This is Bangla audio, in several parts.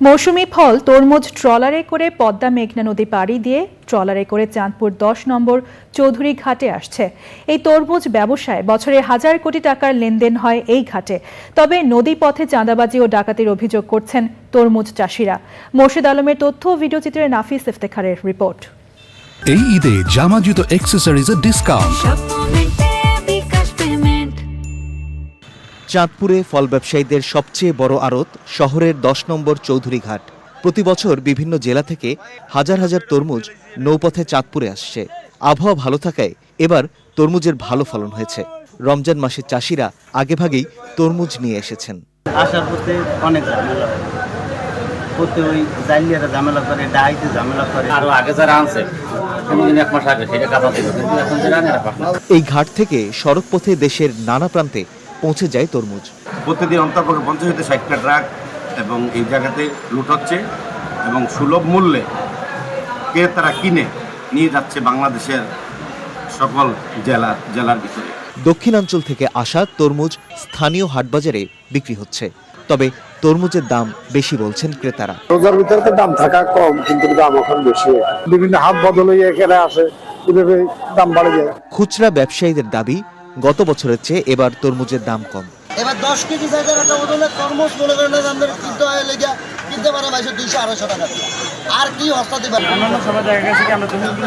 মৌসুমি ফল তরমুজ ট্রলারে করে পদ্মা মেঘনা নদী পাড়ি দিয়ে ট্রলারে করে চাঁদপুর দশ নম্বর চৌধুরী ঘাটে আসছে। এই তরমুজ ব্যবসায় বছরে হাজার কোটি টাকার লেনদেন হয় এই ঘাটে। তবে নদী পথে চাঁদাবাজি ও ডাকাতির অভিযোগ করছেন তরমুজ চাষিরা। মোর্শেদ আলমের তথ্য ও ভিডিওচিত্রে নাফিস ইফতেখারের রিপোর্ট। এই ঈদে জামা জুতো অ্যাক্সেসরিজের ডিসকাউন্ট চাঁদপুরে ফল ব্যবসায়ীদের সবচেয়ে বড় আড়ত শহরের দশ নম্বর চৌধুরী ঘাট। প্রতি বছর বিভিন্ন জেলা থেকে হাজার হাজার তরমুজ নৌপথে চাঁদপুরে আসছে। আবহাওয়া ভালো থাকায় এবার তরমুজের ভালো ফলন হয়েছে। রমজান মাসে চাষিরা আগেভাগেই তরমুজ নিয়ে এসেছেন। আসার পথে অনেক ঝামেলা পথে ওই জালিয়ারা ঝামেলা করে ডাইতে ঝামেলা করে। আরও আগে যারা আনছে এই ঘাট থেকে সড়ক পথে দেশের নানা প্রান্তে পৌঁছে যায় তরমুজ। প্রতিদিন অন্তর্পক্ষে পঞ্চাশ হতে ষাটটা ট্রাক এবং এই জায়গাতে লুট হচ্ছে এবং সুলভ মূল্যে ক্রেতারা কিনে নিয়ে যাচ্ছে বাংলাদেশের সকল জেলা জেলার ভিতরে। দক্ষিণাঞ্চল থেকে আসা তরমুজ স্থানীয় হাটবাজারে বিক্রি হচ্ছে। তবে তরমুজের দাম বেশি বলছেন ক্রেতারা। রোজার ভিতরে তো দাম থাকা কম কিন্তু দাম এখন বেশি। বিভিন্ন হাত বদল হয়ে এখানে আসে এভাবে দাম বাড়ে যায়। খুচরা ব্যবসায়ীদের দাবি গত বছরের চেয়ে এবার তরমুজের দাম কম। এবার দশ কেজি জায়গার একটা বদলে তরমুজ মনে করেন আমাদের কিনতে হয় লেগে কিনতে পারে বাইশে দুইশো আড়াইশো টাকা আর কি হস্তা দিবেন অন্যান্য সবার জায়গা থেকে আমরা তরমুজগুলো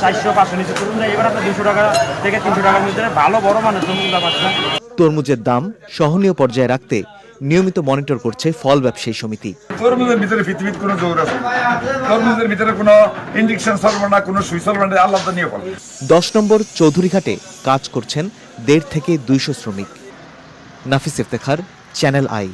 চারশো পাঁচশো নিচে তরমুজ এবার আপনার দুশো টাকা থেকে তিনশো টাকার মধ্যে ভালো বড় মানের তরমুজগুলো পাচ্ছেন তরমুজের দাম সহনীয় পর্যায়ে রাখতে নিয়মিত মনিটর করছে ফল ব্যবসায়ী সমিতি। তরমুজের ভিতরে পৃথিবীর কোনো জোর আছে? তরমুজের ভিতরে কোনো ইঞ্জেকশন চলবে না কোনো সুই চলবে না আল্লাহ নিয়ে বল। দশ নম্বর চৌধুরীঘাটে কাজ করছেন দেড় থেকে দুইশো শ্রমিক। Nafis Iftekhar channel I.